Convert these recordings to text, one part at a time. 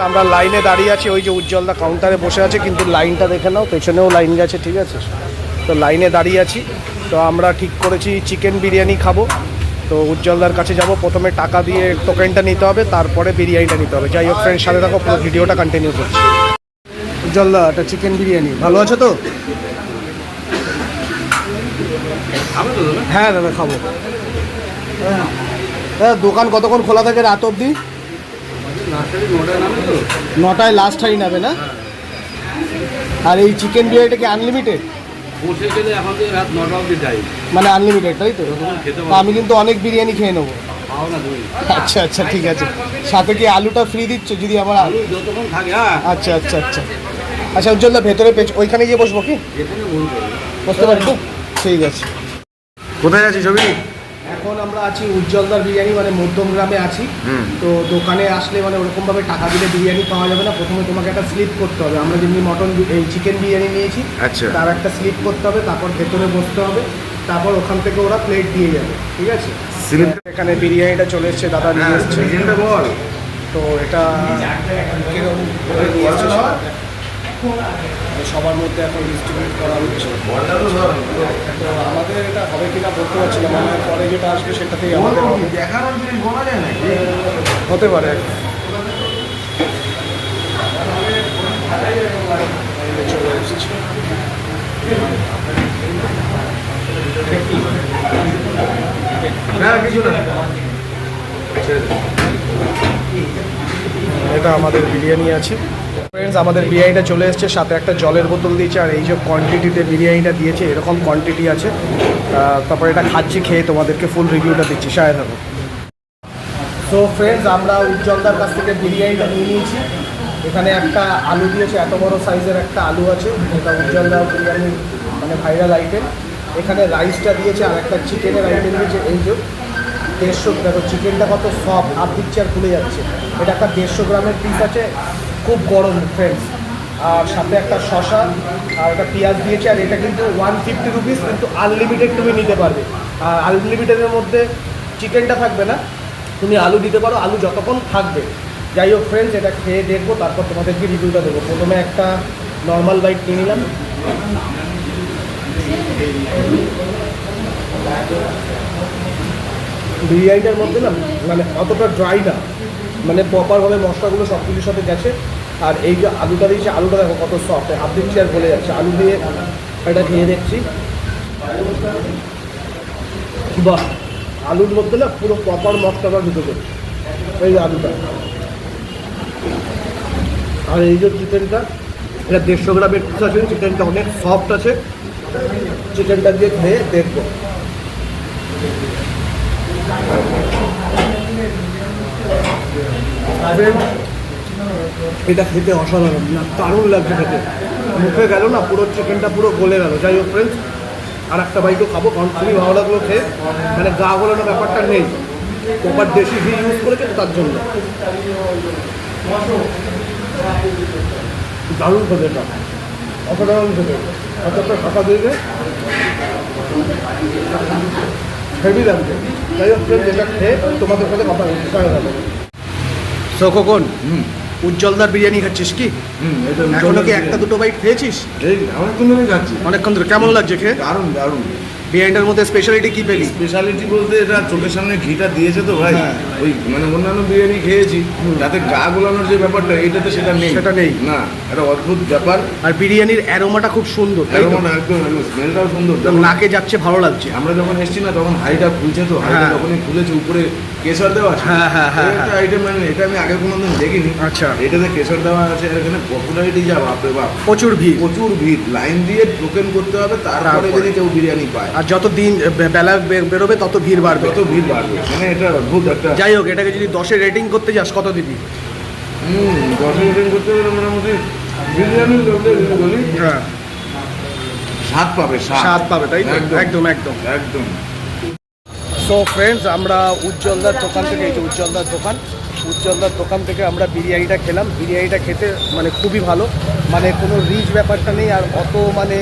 আমরা লাইনে দাঁড়িয়ে আছি, ওই যে উজ্জ্বলদা কাউন্টারে বসে আছে, কিন্তু লাইনটা দেখে নাও, পেছনেও লাইন গেছে, ঠিক আছে? তো লাইনে দাঁড়িয়ে আছি। তো আমরা ঠিক করেছি চিকেন বিরিয়ানি খাব। তো উজ্জ্বলদার কাছে যাব, প্রথমে টাকা দিয়ে টোকেনটা নিতে হবে, তারপরে বিরিয়ানিটা নিতে হবে। যাই হোক ফ্রেন্ড সাথে থাকো, পুরো ভিডিওটা কন্টিনিউ করছি। উজ্জ্বলদা এটা চিকেন বিরিয়ানি। ভালো আছে তো? হ্যাঁ দাদা, খাব। হ্যাঁ দোকান কতক্ষণ খোলা থাকে রাত অবধি? নটায় লাস্ট টাইম নেবে না? আর এই চিকেন বিরিয়ানিটা কি আনলিমিটেড বসে গেলে আমাদের রাত নটা অবধি যাই মানে আনলিমিটেড তাই তো? আমি কিন্তু অনেক বিরিয়ানি খেয়ে নেব। আচ্ছা আচ্ছা ঠিক আছে। সাথে কি আলুটা ফ্রি দিচ্ছ যদি আমার আলু? যতক্ষণ থাকে আচ্ছা আচ্ছা আচ্ছা। আচ্ছা উজ্জ্বলদা ভেতরে পেছ ওইখানে গিয়ে বসবো কি? বসতে পারি তো? ঠিক আছে। কোথায় আছিস ছবি এখন আমরা আছি উজ্জ্বলদার বিরিয়ানি মানে মধ্যম গ্রামে আছি। হুম। তো দোকানে আসলে মানে ওরকমভাবে টাকা দিলে বিরিয়ানি পাওয়া যাবে না। প্রথমে তোমাকে একটা স্লিপ করতে হবে। আমরা যেমনি মটন এই চিকেন বিরিয়ানি নিয়েছি আচ্ছা। তার একটা স্লিপ করতে হবে তারপর ভেতরে বসতে হবে। তারপর ওখান থেকে ওরা প্লেট দিয়ে যাবে ঠিক আছে? এখানে বিরিয়ানিটা চলে এসছে দাদা নিয়ে এসছে। বল। তো এটা সবার? সবার মধ্যে এখন ডিস্ট্রিবিউট করা হচ্ছে। তো আমাদের এটা হবে কিনা বলতে পারছি না। মানে পরে যেটা আসবে সেটাতেই আমাদের হতে পারে। এটা আমাদের বিরিয়ানি আছে। ফ্রেন্ডস আমাদের বিরিয়ানিটা চলে এসেছে, সাথে একটা জলের বোতল দিয়েছে, আর এই যে কোয়ান্টিটিতে বিরিয়ানিটা দিয়েছে, এরকম কোয়ান্টিটি আছে। তারপর এটা খাচ্ছি, খেয়ে তোমাদেরকে ফুল রিভিউটা দিচ্ছি সাহেব থাকো। সো ফ্রেন্ডস আমরা উজ্জ্বলদার কাছ থেকে বিরিয়ানিটা নিয়ে নিয়েছি। এখানে একটা আলু দিয়েছে, এত বড় সাইজের একটা আলু আছে, এটা উজ্জ্বলদা বিরিয়ানি মানে ভাইরাল আইটেম এখানে রাইসটা দিয়েছে, আর একটা চিকেনের আইটেম দিয়েছে, এই যে দেড়শো, দেখো চিকেনটা কত সফট হাত দিচ্ছে আর খুলে যাচ্ছে। এটা একটা দেড়শো গ্রামের পিস আছে খুব গরম ফ্রেন্ডস আর সাথে একটা শশা, আর একটা পেঁয়াজ দিয়েছে, আর এটা কিন্তু ওয়ান ফিফটি রুপিস কিন্তু আনলিমিটেড তুমি নিতে পারবে। আর আনলিমিটেডের মধ্যে চিকেনটা থাকবে না। তুমি আলু দিতে পারো, আলু যতক্ষণ থাকবে। যাই হোক ফ্রেন্ডস এটা খেয়ে দেখব তারপর তোমাদেরকে রিভিউটা দেবো। প্রথমে একটা নর্মাল বাইক নিয়ে নিলাম। বিরিয়ানিটার মধ্যে না মানে অতটা ড্রাই না। মানে প্রপারভাবে মশলাগুলো সব কিছুর সাথে গেছে। আর এই যে আলুটা দিয়েছে, আলুটা দেখো কত সফট হাত দিচ্ছি আর গলে যাচ্ছে। আলু দিয়ে এটা খেয়ে দেখছি। বাহ! আলুর মধ্যে না পুরো প্রপার মশলাটা ঢুকেছে। এই আলুটা। আর এই যে চিকেনটা এটা দেড়শো গ্রামের পিস আছে চিকেনটা অনেক সফট আছে। চিকেনটা দিয়ে খেয়ে দেখব। এটা খেতে অসাধারণ, না, দারুণ লাগছে খেতে। মুখে গেল না, পুরো চিকেনটা পুরো গলে গেল। যাই হোক ফ্রেন্ডস আর একটা বাইকও খাব, কারণ খুবই ভালো লাগল খেয়ে। মানে গা গোলানো ব্যাপারটা নেই। প্রপার দেশি ঘি ইউজ করেছে তার জন্য। দারুণ খেতে এটা। অসাধারণ খেতে। অতটা টাকা দিয়ে হেভি লাগছে। যাই হোক যেটা খেয়ে তোমাদের সাথে কথা বলতে গেল সো খোকন হুম। উজ্জ্বলদার বিরিয়ানি খাচ্ছিস কি? হুম এখনও কি একটা দুটো বাইট খেয়েছিস? অনেকক্ষণ ধরে খাচ্ছি। অনেকক্ষণ ধরে। কেমন লাগছে খেয়ে? দারুণ দারুণ। বিরিয়ানিটার মধ্যে স্পেশালিটি কি পেলি? স্পেশালিটি বলতে এটা চোখের সামনে ঘিটা দিয়েছে তো ভাই। হ্যাঁ। ওই মানে অন্যান্য বিরিয়ানি খেয়েছি যাতে গা গোলানোর যে ব্যাপারটা এটাতে সেটা নেই। সেটা নেই। না এটা অদ্ভুত ব্যাপার। আর বিরিয়ানির অ্যারোমাটা খুব সুন্দর অ্যারোমাটা একদম স্মেলটাও সুন্দর। নাকে যাচ্ছে ভালো লাগছে। আমরা যখন এসেছি না তখন হাইটা খুলছে তো হাইটা হ্যাঁ। যখনই খুলেছে উপরে কেশর দেওয়া আছে। হ্যাঁ, হ্যাঁ, হ্যাঁ, একটা আইটেম মানে এটা আমি আগে কোনোদিন দেখিনি। আচ্ছা। এটাতে কেশর দেওয়া আছে আর এখানে পপুলারিটি যা বাপরে বাপ। প্রচুর ভিড়। প্রচুর ভিড়। লাইন দিয়ে টোকেন করতে হবে তারপরে। যদি কেউ বিরিয়ানি পায়। আর যত দিন বেলা বেরোবে তত ভিড় বাড়বে। তত ভিড় বাড়বে। মানে এটা অদ্ভুত একটা যাই হোক এটাকে যদি দশে রেটিং করতে যাস কত দিবি? হুম দশ রেটিং করতে গেলে মোটামুটি যদি বলি হ্যাঁ। স্বাদ পাবে স্বাদ। পাবে তাই। একদম। একদম একদম। সো ফ্রেন্ডস আমরা উজ্জ্বলদার দোকান থেকে এই যে উজ্জ্বলদার দোকান উজ্জ্বলদার দোকান থেকে আমরা বিরিয়ানিটা খেলাম। বিরিয়ানিটা খেতে মানে খুবই ভালো। মানে কোনো রিচ ব্যাপারটা নেই আর অত মানে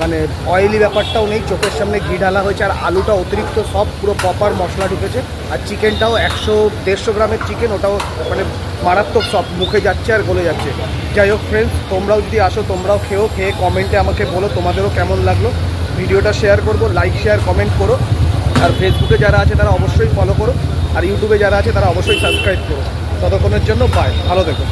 মানে অয়েলি ব্যাপারটাও নেই, চোখের সামনে ঘি ঢালা হয়েছে, আর আলুটা অতিরিক্ত সব পুরো প্রপার মশলা ঢুকেছে, আর চিকেনটাও একশো দেড়শো গ্রামের চিকেন ওটাও মানে মারাত্মক সব, মুখে যাচ্ছে আর গলে যাচ্ছে। যাই হোক ফ্রেন্ডস তোমরাও যদি আসো, তোমরাও খেও, খেয়ে কমেন্টে আমাকে বলো, তোমাদেরও কেমন লাগল। ভিডিওটা শেয়ার করব লাইক শেয়ার কমেন্ট করো। আর ফেসবুকে যারা আছে, তারা অবশ্যই ফলো করো। আর ইউটিউবে যারা আছে, তারা অবশ্যই সাবস্ক্রাইব করো। ততক্ষণের জন্য বাই ভালো থেকো।